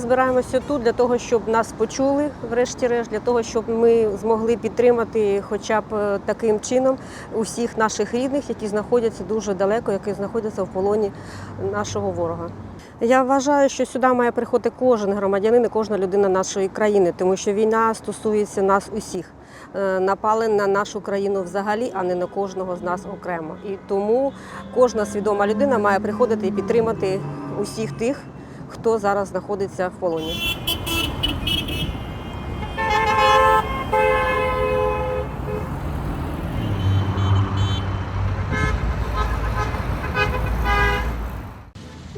збираємося тут для того, щоб нас почули, врешті-решт, для того, щоб ми змогли підтримати хоча б е, таким чином усіх наших рідних, які знаходяться дуже далеко, які знаходяться в полоні нашого ворога. Я вважаю, що сюди має приходити кожен громадянин і кожна людина нашої країни, тому що війна стосується нас усіх. Е, Напали на нашу країну взагалі, а не на кожного з нас окремо. І тому кожна свідома людина має приходити і підтримати усіх тих, хто зараз знаходиться в полоні.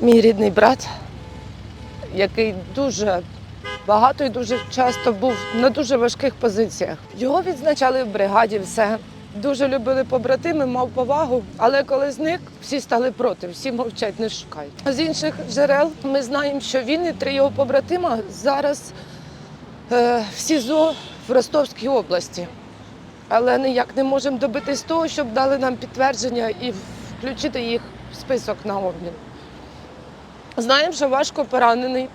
Мій рідний брат, який дуже багато і дуже часто був на дуже важких позиціях. Його відзначали в бригаді все. Дуже любили побратими, мав повагу, але коли зник, всі стали проти, всі мовчать, не шукають. З інших джерел ми знаємо, що він і три його побратима зараз е, в СІЗО в Ростовській області. Але ніяк не можемо добитись того, щоб дали нам підтвердження і включити їх в список на обмін. Знаємо, що важко поранений.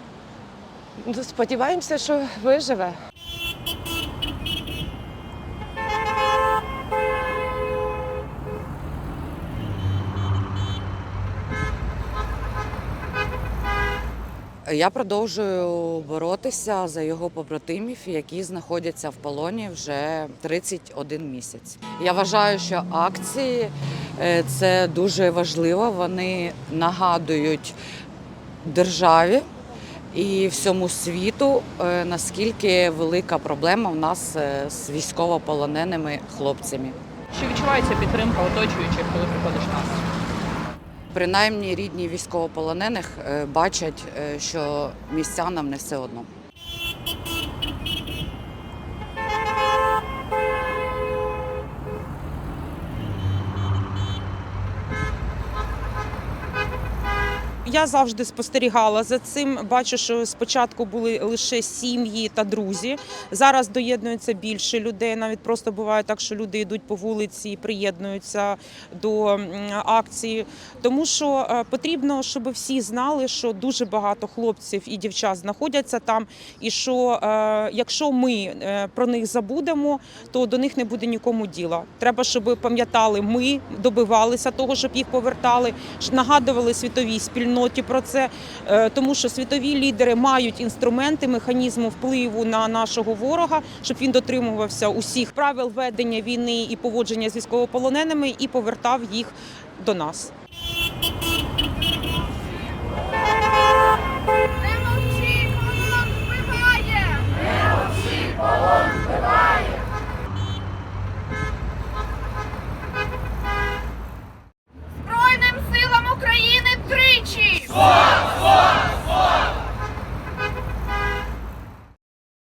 Сподіваємося, що виживе. Я продовжую боротися за його побратимів, які знаходяться в полоні вже 31 місяць. Я вважаю, що акції е, це дуже важливо. Вони нагадують державі і всьому світу, е, наскільки велика проблема в нас е, з військовополоненими хлопцями. Чи відчувається підтримка оточуючих, коли приходиш на акцію? Принаймні рідні військовополонених е, бачать, е, що містянам не все одно. Я завжди спостерігала за цим. Бачу, що спочатку були лише сім'ї та друзі. Зараз доєднується більше людей. Навіть просто буває так, що люди йдуть по вулиці і приєднуються до акції. Тому що е, потрібно, щоб всі знали, що дуже багато хлопців і дівчат знаходяться там, і що е, якщо ми е, про них забудемо, то до них не буде нікому діла. Треба, щоб пам'ятали, ми добивалися того, щоб їх повертали, нагадували світовій спільноті про це, е, тому що світові лідери мають інструменти механізму впливу на нашого ворога, щоб він дотримувався усіх правил ведення війни і поводження з військовополоненими і повертав їх до нас.